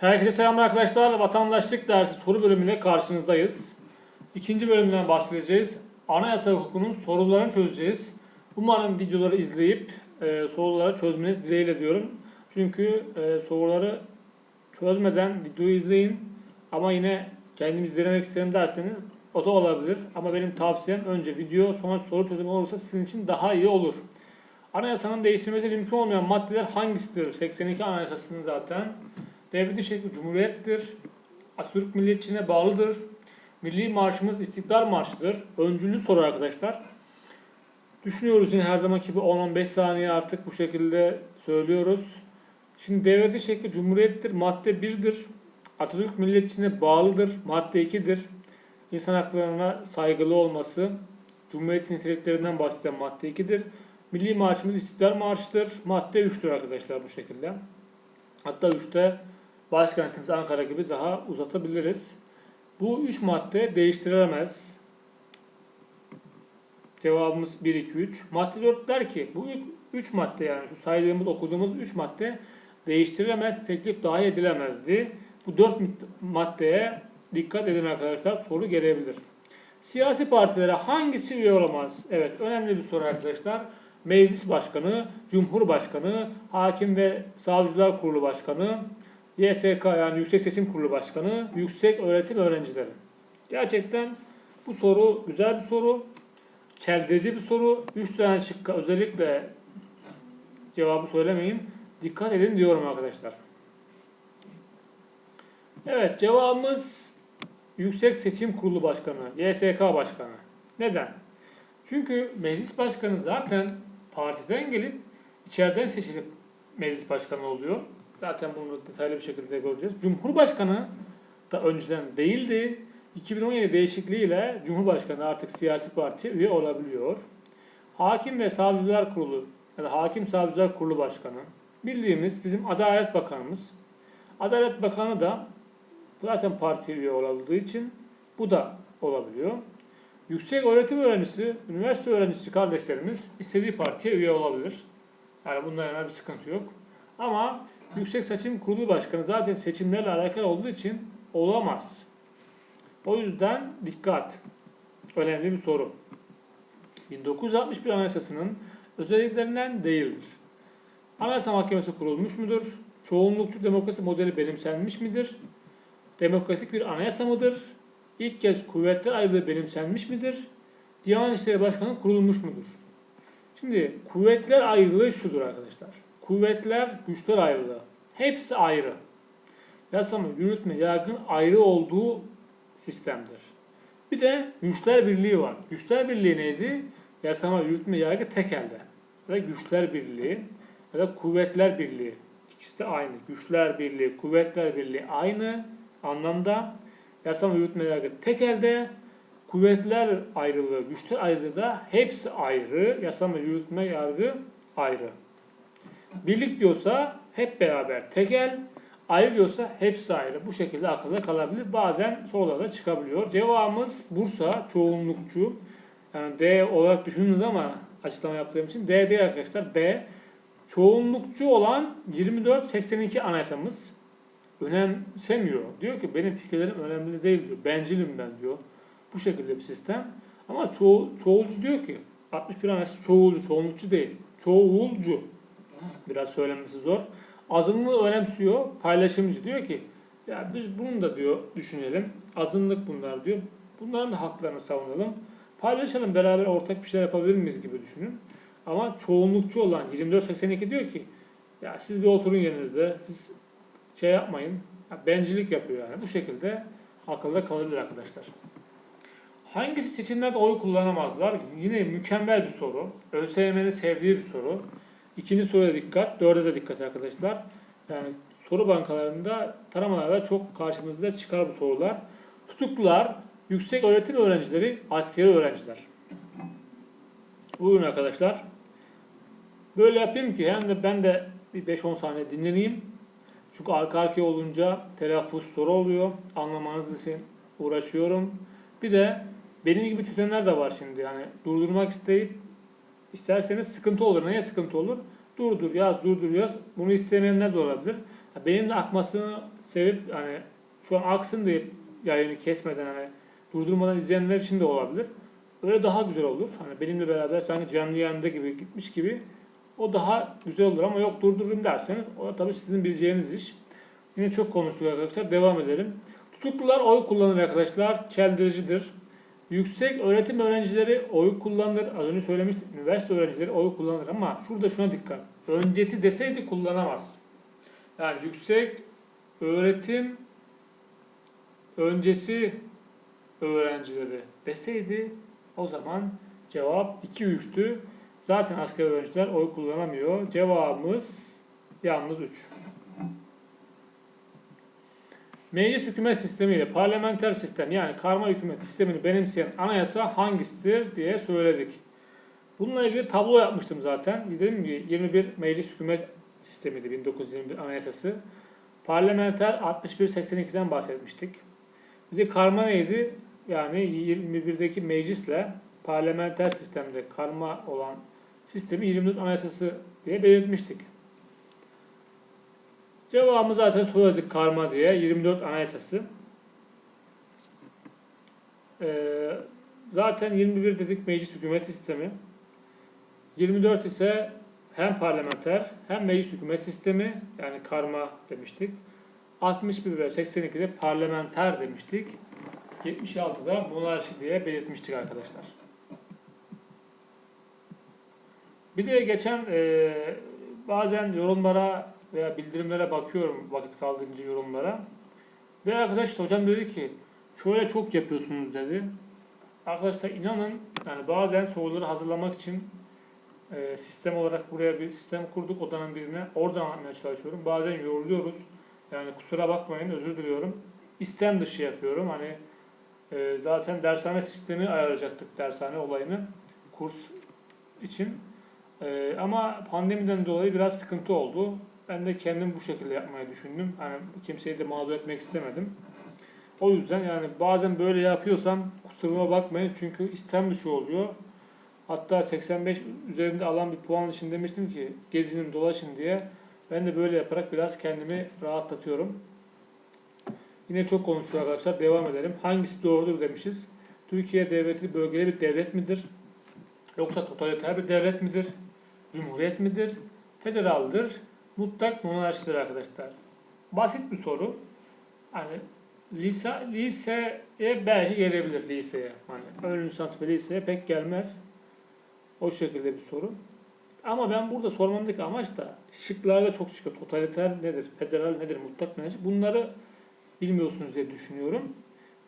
Herkese selam arkadaşlar. Vatandaşlık dersi soru bölümüyle karşınızdayız. İkinci bölümden bahsedeceğiz. Anayasa hukukunun sorularını çözeceğiz. Umarım videoları izleyip e, soruları çözmeniz dileğiyle diyorum. Çünkü e, soruları çözmeden videoyu izleyin. Ama yine kendimiz denemek isterim derseniz o da olabilir. Ama benim tavsiyem önce video sonra soru çözümü olursa sizin için daha iyi olur. Anayasanın değiştirmesi mümkün olmayan maddeler hangisidir? 82 Anayasası'nın zaten. Devletin şekli cumhuriyettir. Atatürk milliyetçiliğine bağlıdır. Milli marşımız İstiklal Marşı'dır. Öncüllü soru arkadaşlar. Düşünüyoruz yine her zamanki gibi 10-15 saniye artık bu şekilde söylüyoruz. Şimdi devletin şekli cumhuriyettir. Madde 1'dir. Atatürk milliyetçiliğine bağlıdır. Madde 2'dir. İnsan haklarına saygılı olması. Cumhuriyetin niteliklerinden bahseden madde 2'dir. Milli marşımız İstiklal Marşı'dır. Madde 3'tür arkadaşlar bu şekilde. Hatta 3'te başkentimiz Ankara gibi daha uzatabiliriz. Bu 3 madde değiştirilemez. Cevabımız 1, 2, 3. Madde 4 der ki bu 3 madde yani şu saydığımız okuduğumuz 3 madde değiştirilemez, teklif dahi edilemezdi. Bu 4 maddeye dikkat edin arkadaşlar soru gelebilir. Siyasi partilere hangisi üye olamaz? Evet önemli bir soru arkadaşlar. Meclis Başkanı, Cumhurbaşkanı, Hakim ve Savcılar Kurulu Başkanı, YSK yani Yüksek Seçim Kurulu Başkanı, Yüksek Öğretim Öğrencileri. Gerçekten bu soru güzel bir soru. Çeldirici bir soru. 3 tane şıkka özellikle cevabı söylemeyin. Dikkat edin diyorum arkadaşlar. Evet cevabımız Yüksek Seçim Kurulu Başkanı, YSK Başkanı. Neden? Çünkü meclis başkanı zaten partiden gelip içeriden seçilip meclis başkanı oluyor. Zaten bunu detaylı bir şekilde göreceğiz. Cumhurbaşkanı da önceden değildi. 2017 değişikliğiyle Cumhurbaşkanı artık siyasi parti üye olabiliyor. Hakim ve Savcılar Kurulu ya da Hakim Savcılar Kurulu Başkanı bildiğimiz bizim Adalet Bakanımız. Adalet Bakanı da zaten parti üye olabildiği için bu da olabiliyor. Yüksek öğretim öğrencisi, üniversite öğrencisi kardeşlerimiz istediği partiye üye olabilir. Yani bunda yana bir sıkıntı yok. Ama Yüksek Seçim Kurulu Başkanı zaten seçimlerle alakalı olduğu için olamaz. O yüzden dikkat. Önemli bir soru. 1961 Anayasası'nın özelliklerinden değildir. Anayasa Mahkemesi kurulmuş mudur? Çoğunlukçu demokrasi modeli benimsenmiş midir? Demokratik bir anayasa mıdır? İlk kez kuvvetler ayrılığı benimsenmiş midir? Diyanet İşleri Başkanı kurulmuş mudur? Şimdi kuvvetler ayrılığı şudur arkadaşlar. Kuvvetler, güçler ayrılığı. Hepsi ayrı. Yasama, yürütme, yargının ayrı olduğu sistemdir. Bir de güçler birliği var. Güçler birliği neydi? Yasama, yürütme, yargı tek elde. Ya da güçler birliği ya da kuvvetler birliği. İkisi de aynı. Güçler birliği, kuvvetler birliği aynı anlamda. Yasama, yürütme, yargı tek elde. Kuvvetler ayrılığı, güçler ayrılığı da hepsi ayrı. Yasama, yürütme, yargı ayrı. Birlik diyorsa hep beraber tekel, ayrı diyorsa hepsi ayrı. Bu şekilde akılda kalabilir. Bazen sorularda çıkabiliyor. Cevabımız Bursa çoğunlukçu. Yani D olarak düşündünüz ama açıklama yaptığım için D değil arkadaşlar. B. Çoğunlukçu olan 2482 anayasamız önemsemiyor. Diyor ki benim fikirlerim önemli değil diyor. Bencilim ben diyor. Bu şekilde bir sistem. Ama ço çoğulcu diyor ki 61 anayasa çoğulcu, çoğunlukçu değil. Çoğulcu. Biraz söylenmesi zor. Azınlığı önemsiyor. Paylaşımcı diyor ki ya biz bunu da diyor düşünelim. Azınlık bunlar diyor. Bunların da haklarını savunalım. Paylaşalım beraber ortak bir şeyler yapabilir miyiz gibi düşünün. Ama çoğunlukçu olan 2482 diyor ki ya siz bir oturun yerinizde. Siz şey yapmayın. Ya bencilik yapıyor yani. Bu şekilde akılda kalabilir arkadaşlar. Hangisi seçimlerde oy kullanamazlar? Yine mükemmel bir soru. ÖSYM'nin sevdiği bir soru. İkinci soruya dikkat, dörde de dikkat arkadaşlar. Yani soru bankalarında taramalarda çok karşımızda çıkar bu sorular. Tutuklular, yüksek öğretim öğrencileri, askeri öğrenciler. Buyurun arkadaşlar. Böyle yapayım ki hem de ben de bir 5-10 saniye dinleneyim. Çünkü arka arkaya olunca telaffuz soru oluyor. Anlamanız için uğraşıyorum. Bir de benim gibi çözenler de var şimdi. Yani durdurmak isteyip isterseniz sıkıntı olur. Neye sıkıntı olur? Durdur yaz, durdur yaz. Bunu istemeyenler de olabilir. Benim de akmasını sevip hani şu an aksın deyip yayını kesmeden hani durdurmadan izleyenler için de olabilir. Öyle daha güzel olur. Hani benimle beraber sanki canlı yayında gibi gitmiş gibi o daha güzel olur ama yok durdururum derseniz o da tabii sizin bileceğiniz iş. Yine çok konuştuk arkadaşlar. Devam edelim. Tutuklular oy kullanır arkadaşlar. Çeldiricidir. Yüksek öğretim öğrencileri oy kullanır. Az önce söylemiştik. Üniversite öğrencileri oy kullanır ama şurada şuna dikkat. Öncesi deseydi kullanamaz. Yani yüksek öğretim öncesi öğrencileri deseydi o zaman cevap 2-3'tü. Zaten asker öğrenciler oy kullanamıyor. Cevabımız yalnız 3. Meclis hükümet sistemi ile parlamenter sistem yani karma hükümet sistemini benimseyen anayasa hangisidir diye söyledik. Bununla ilgili tablo yapmıştım zaten. Dedim ki 21 meclis hükümet sistemiydi 1921 anayasası. Parlamenter 61-82'den bahsetmiştik. Bir de karma neydi? Yani 21'deki meclisle parlamenter sistemde karma olan sistemi 24 anayasası diye belirtmiştik. Cevabımı zaten söyledik karma diye 24 anayasası. Ee, zaten 21 dedik meclis hükümet sistemi. 24 ise hem parlamenter hem meclis hükümet sistemi yani karma demiştik. 61 ve 82'de parlamenter demiştik. 76'da monarşi diye belirtmiştik arkadaşlar. Bir de geçen e, bazen yorumlara veya bildirimlere bakıyorum vakit kaldığınca yorumlara. Ve arkadaş hocam dedi ki şöyle çok yapıyorsunuz dedi. Arkadaşlar inanın yani bazen soruları hazırlamak için e, sistem olarak buraya bir sistem kurduk odanın birine. Oradan anlatmaya çalışıyorum. Bazen yoruluyoruz. Yani kusura bakmayın özür diliyorum. İstem dışı yapıyorum. Hani e, zaten dershane sistemi ayarlayacaktık dershane olayını kurs için. E, ama pandemiden dolayı biraz sıkıntı oldu. Ben de kendim bu şekilde yapmayı düşündüm. Hani kimseyi de mağdur etmek istemedim. O yüzden yani bazen böyle yapıyorsam kusuruma bakmayın çünkü istem dışı oluyor. Hatta 85 üzerinde alan bir puan için demiştim ki gezinin dolaşın diye. Ben de böyle yaparak biraz kendimi rahatlatıyorum. Yine çok konuşuyor arkadaşlar. Devam edelim. Hangisi doğrudur demişiz. Türkiye devleti bölgeli bir devlet midir? Yoksa totaliter bir devlet midir? Cumhuriyet midir? Federaldir? Mutlak monarşidir arkadaşlar. Basit bir soru. Hani lise, liseye belki gelebilir liseye. Hani ön lisans ve liseye pek gelmez. O şekilde bir soru. Ama ben burada sormamdaki amaç da şıklarda çok çıkıyor. Totaliter nedir? Federal nedir? Mutlak monarşi. Bunları bilmiyorsunuz diye düşünüyorum.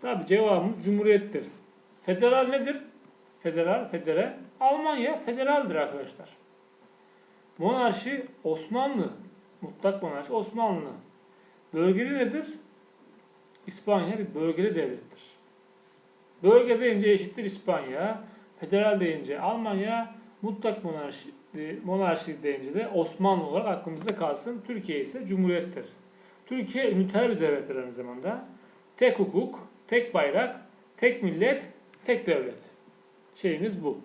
Tabi cevabımız cumhuriyettir. Federal nedir? Federal, federe. Almanya federaldir arkadaşlar. Monarşi Osmanlı. Mutlak monarşi Osmanlı. Bölgeli nedir? İspanya bir bölgeli devlettir. Bölge deyince eşittir İspanya. Federal deyince Almanya. Mutlak monarşi, monarşi deyince de Osmanlı olarak aklımızda kalsın. Türkiye ise cumhuriyettir. Türkiye üniter bir devlettir aynı zamanda. Tek hukuk, tek bayrak, tek millet, tek devlet. Şeyimiz bu.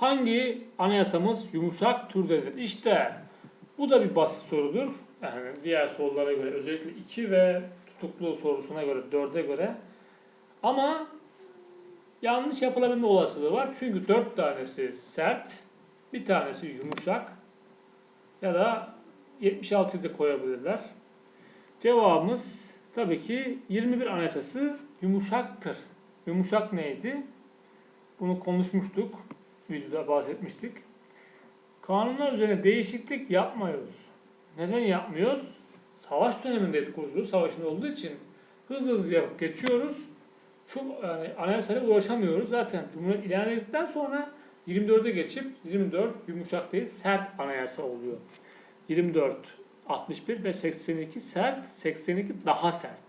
Hangi anayasamız yumuşak türdedir? İşte bu da bir basit sorudur. Yani diğer sorulara göre özellikle 2 ve tutuklu sorusuna göre 4'e göre. Ama yanlış yapılabilme olasılığı var. Çünkü 4 tanesi sert, bir tanesi yumuşak ya da 76'yı da koyabilirler. Cevabımız tabii ki 21 anayasası yumuşaktır. Yumuşak neydi? Bunu konuşmuştuk. Videoda bahsetmiştik. Kanunlar üzerine değişiklik yapmıyoruz. Neden yapmıyoruz? Savaş dönemindeyiz Kurtuluş Savaşı'nda olduğu için hızlı hızlı yapıp geçiyoruz. Çok yani anayasayla uğraşamıyoruz. Zaten Cumhuriyet ilan edildikten sonra 24'e geçip 24 yumuşak değil sert anayasa oluyor. 24 61 ve 82 sert, 82 daha sert.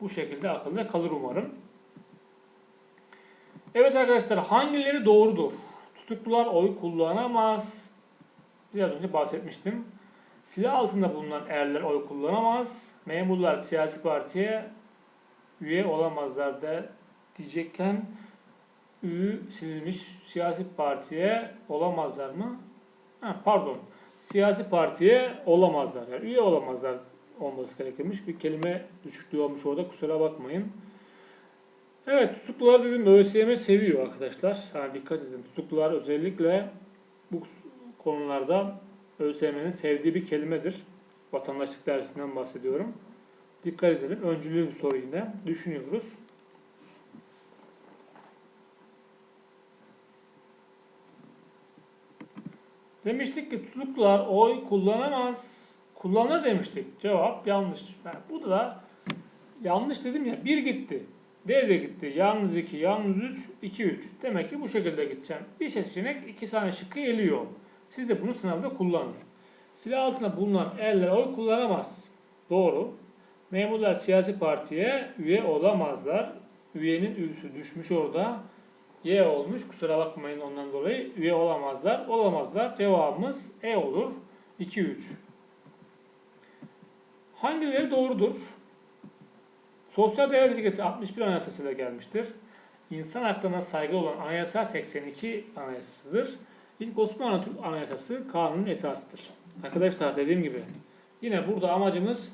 Bu şekilde akılda kalır umarım. Evet arkadaşlar hangileri doğrudur? Tutuklular oy kullanamaz. Biraz önce bahsetmiştim. Silah altında bulunan erler oy kullanamaz. Memurlar siyasi partiye üye olamazlar da diyecekken ü silinmiş siyasi partiye olamazlar mı? Ha, pardon. siyasi partiye olamazlar. Yani üye olamazlar olması gerekirmiş. Bir kelime düşüklüğü olmuş orada kusura bakmayın. Evet tutuklular dedim ÖSYM seviyor arkadaşlar. Yani dikkat edin tutuklular özellikle bu konularda ÖSYM'nin sevdiği bir kelimedir. Vatandaşlık dersinden bahsediyorum. Dikkat edelim. Öncülü bir soru yine. Düşünüyoruz. Demiştik ki tutuklular oy kullanamaz. Kullanır demiştik. Cevap yanlış. Yani bu da yanlış dedim ya. Bir gitti. D de gitti. Yalnız 2, yalnız 3, 2, 3. Demek ki bu şekilde gideceğim. Bir seçenek iki tane şıkkı eliyor. Siz de bunu sınavda kullanın. Silah altında bulunan erler oy kullanamaz. Doğru. Memurlar siyasi partiye üye olamazlar. Üyenin üyesi düşmüş orada. Y olmuş. Kusura bakmayın ondan dolayı. Üye olamazlar. Olamazlar. Cevabımız E olur. 2 3. Hangileri doğrudur? Sosyal devlet ilkesi 61 anayasasıyla gelmiştir. İnsan haklarına saygı olan anayasa 82 anayasasıdır. İlk Osmanlı Türk Anayasası kanunun esasıdır. Arkadaşlar dediğim gibi yine burada amacımız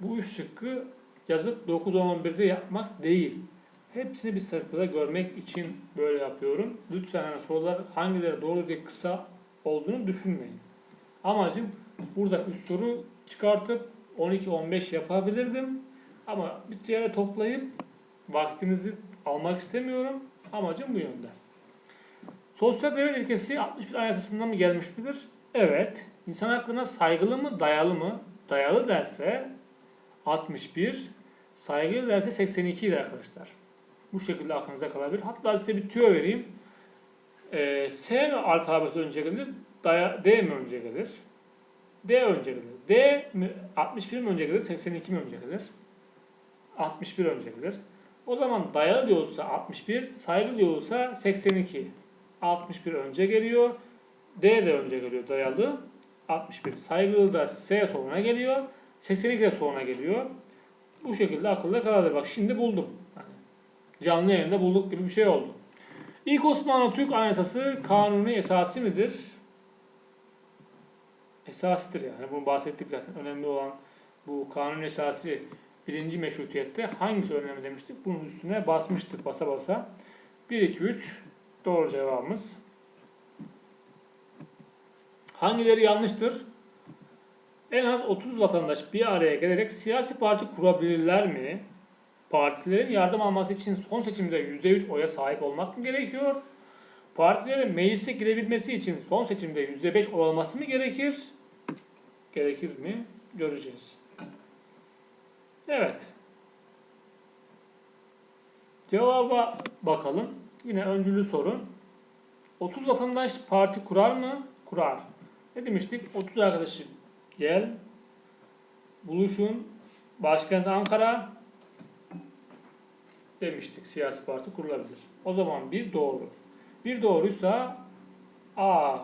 bu üç şıkkı yazıp 9-10-11'de yapmak değil. Hepsini bir sırada görmek için böyle yapıyorum. Lütfen hani sorular hangileri doğru diye kısa olduğunu düşünmeyin. Amacım burada 3 soru çıkartıp 12-15 yapabilirdim. Ama bir yere toplayıp vaktinizi almak istemiyorum. Amacım bu yönde. Sosyal devlet ilkesi 61 anayasasından mı gelmiş midir? Evet. İnsan haklarına saygılı mı, dayalı mı? Dayalı derse 61, saygılı derse 82 idi arkadaşlar. Bu şekilde aklınıza kalabilir. Hatta size bir tüyo vereyim. Ee, S mi alfabeti önce gelir, daya, D mi önce gelir? D önce gelir. D mi, 61 mi önce gelir, 82 mi önce gelir? 61 önce gelir. O zaman dayalı diyorsa 61, saygı diyorsa 82. 61 önce geliyor. D de önce geliyor dayalı. 61. Saygılı da S sonuna geliyor. 82 de sonuna geliyor. Bu şekilde akılda kalır. Bak şimdi buldum. Yani canlı yayında bulduk gibi bir şey oldu. İlk Osmanlı Türk Anayasası kanuni esası midir? Esastır yani. Bunu bahsettik zaten. Önemli olan bu kanun esası birinci meşrutiyette hangisi önemli demiştik? Bunun üstüne basmıştık basa basa. 1, 2, 3 doğru cevabımız. Hangileri yanlıştır? En az 30 vatandaş bir araya gelerek siyasi parti kurabilirler mi? Partilerin yardım alması için son seçimde %3 oya sahip olmak mı gerekiyor? Partilerin meclise girebilmesi için son seçimde %5 oy olması mı gerekir? Gerekir mi? Göreceğiz. Evet. Cevaba bakalım. Yine öncülü sorun. 30 vatandaş parti kurar mı? Kurar. Ne demiştik? 30 arkadaşı gel, buluşun, başkent Ankara demiştik. Siyasi parti kurulabilir. O zaman bir doğru. Bir doğruysa A,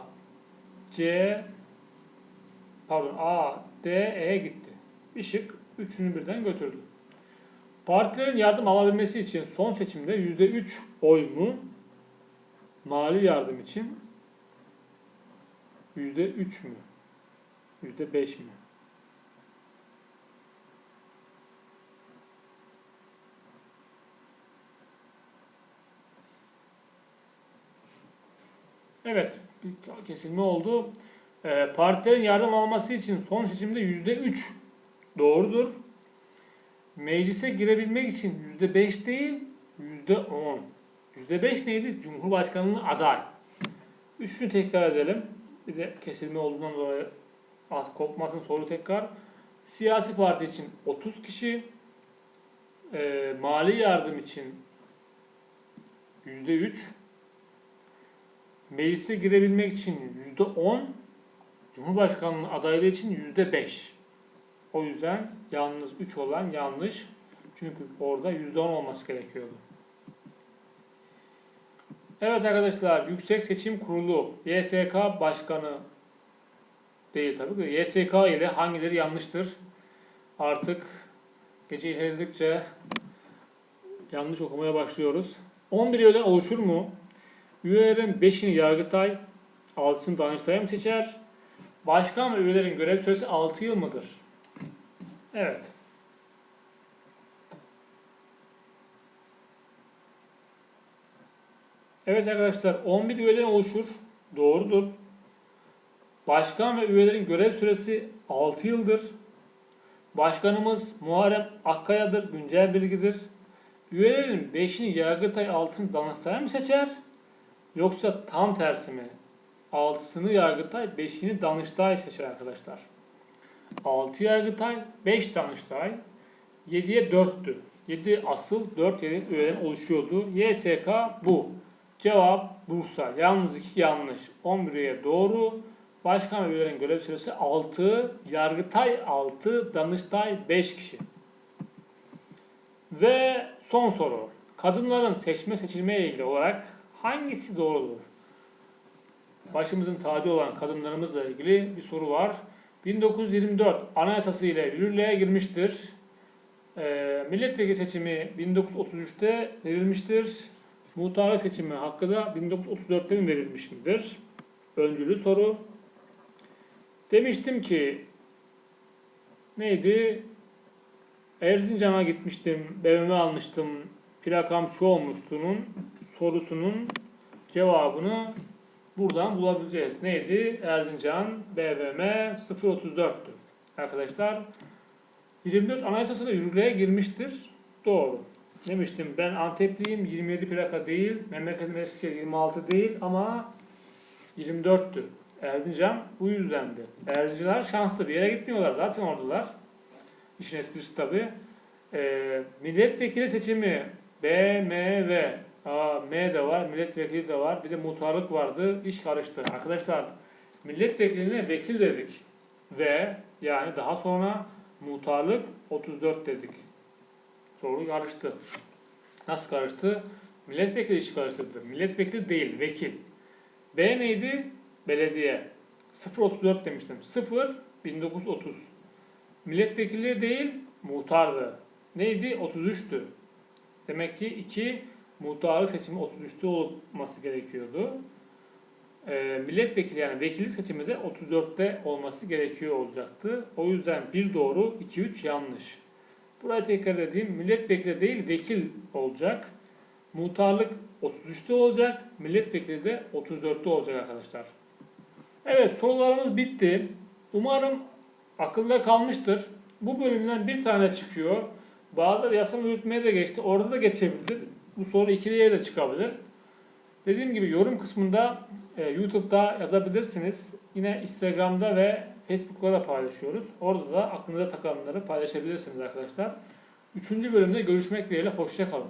C, pardon A, D, E gitti. Bir şık üçünü birden götürdü. Partilerin yardım alabilmesi için son seçimde %3 oy mu? Mali yardım için %3 mü? %5 mi? Evet, bir kesilme oldu. Ee, partilerin yardım alması için son seçimde %3 doğrudur. Meclise girebilmek için %5 değil, %10. %5 neydi? Cumhurbaşkanının aday. Üçünü tekrar edelim. Bir de kesilme olduğundan dolayı az kopmasın soru tekrar. Siyasi parti için 30 kişi, e, mali yardım için %3, meclise girebilmek için %10, Cumhurbaşkanlığı adaylığı için %5. O yüzden yalnız 3 olan yanlış. Çünkü orada %10 olması gerekiyordu. Evet arkadaşlar Yüksek Seçim Kurulu YSK Başkanı değil tabii ki. YSK ile hangileri yanlıştır? Artık gece ilerledikçe yanlış okumaya başlıyoruz. 11 üyeden oluşur mu? Üyelerin 5'ini Yargıtay, 6'sını Danıştay mı seçer? Başkan ve üyelerin görev süresi 6 yıl mıdır? Evet. Evet arkadaşlar 11 üyeden oluşur. Doğrudur. Başkan ve üyelerin görev süresi 6 yıldır. Başkanımız Muharrem Akkaya'dır. Güncel bilgidir. Üyelerin 5'ini Yargıtay altın Danıştay mı seçer? Yoksa tam tersi mi? 6'sını Yargıtay, 5'ini Danıştay seçer arkadaşlar. 6 Yargıtay, 5 Danıştay, 7'ye 4'tü. 7 asıl, 4 yedek üyeden oluşuyordu. YSK bu. Cevap Bursa. Yalnız 2 yanlış. 11 üye doğru. Başkan ve üyelerin görev süresi 6, Yargıtay 6, Danıştay 5 kişi. Ve son soru. Kadınların seçme seçilmeye ilgili olarak hangisi doğrudur? Başımızın tacı olan kadınlarımızla ilgili bir soru var. 1924 Anayasası ile yürürlüğe girmiştir. Ee, milletvekili seçimi 1933'te verilmiştir. Muhtarlık seçimi hakkı da 1934'te mi verilmiş midir? Öncülü soru. Demiştim ki neydi? Erzincan'a gitmiştim, BMW almıştım, plakam şu olmuştu'nun sorusunun cevabını buradan bulabileceğiz. Neydi? Erzincan BVM 034'tü. Arkadaşlar 24 Anayasası'da yürürlüğe girmiştir. Doğru. Demiştim ben Antepliyim 27 plaka değil, memleketim Eskişehir 26 değil ama 24'tü. Erzincan bu yüzdendi. Erzinciler şanslı bir yere gitmiyorlar zaten oradalar. İşin esprisi tabi. Ee, milletvekili seçimi B, M ve A, M de var, milletvekili de var. Bir de muhtarlık vardı. İş karıştı. Arkadaşlar milletvekiline vekil dedik. Ve yani daha sonra muhtarlık 34 dedik. Soru karıştı. Nasıl karıştı? Milletvekili işi karıştırdı. Milletvekili değil, vekil. B neydi? Belediye. 034 demiştim. 0 1930. Milletvekili değil, muhtardı. Neydi? 33'tü. Demek ki 2 muhtarlık seçimi 33'te olması gerekiyordu. Ee, milletvekili yani vekillik seçimi de 34'te olması gerekiyor olacaktı. O yüzden bir doğru, 2 3 yanlış. Buraya tekrar edeyim. Milletvekili değil, vekil olacak. Muhtarlık 33'te olacak. Milletvekili de 34'te olacak arkadaşlar. Evet sorularımız bitti. Umarım akılda kalmıştır. Bu bölümden bir tane çıkıyor. Bazıları yasal yürütmeye de geçti. Orada da geçebilir. Bu soru ikiliye de çıkabilir. Dediğim gibi yorum kısmında e, YouTube'da yazabilirsiniz. Yine Instagram'da ve Facebook'ta da paylaşıyoruz. Orada da aklınıza takılanları paylaşabilirsiniz arkadaşlar. Üçüncü bölümde görüşmek dileğiyle. Hoşçakalın.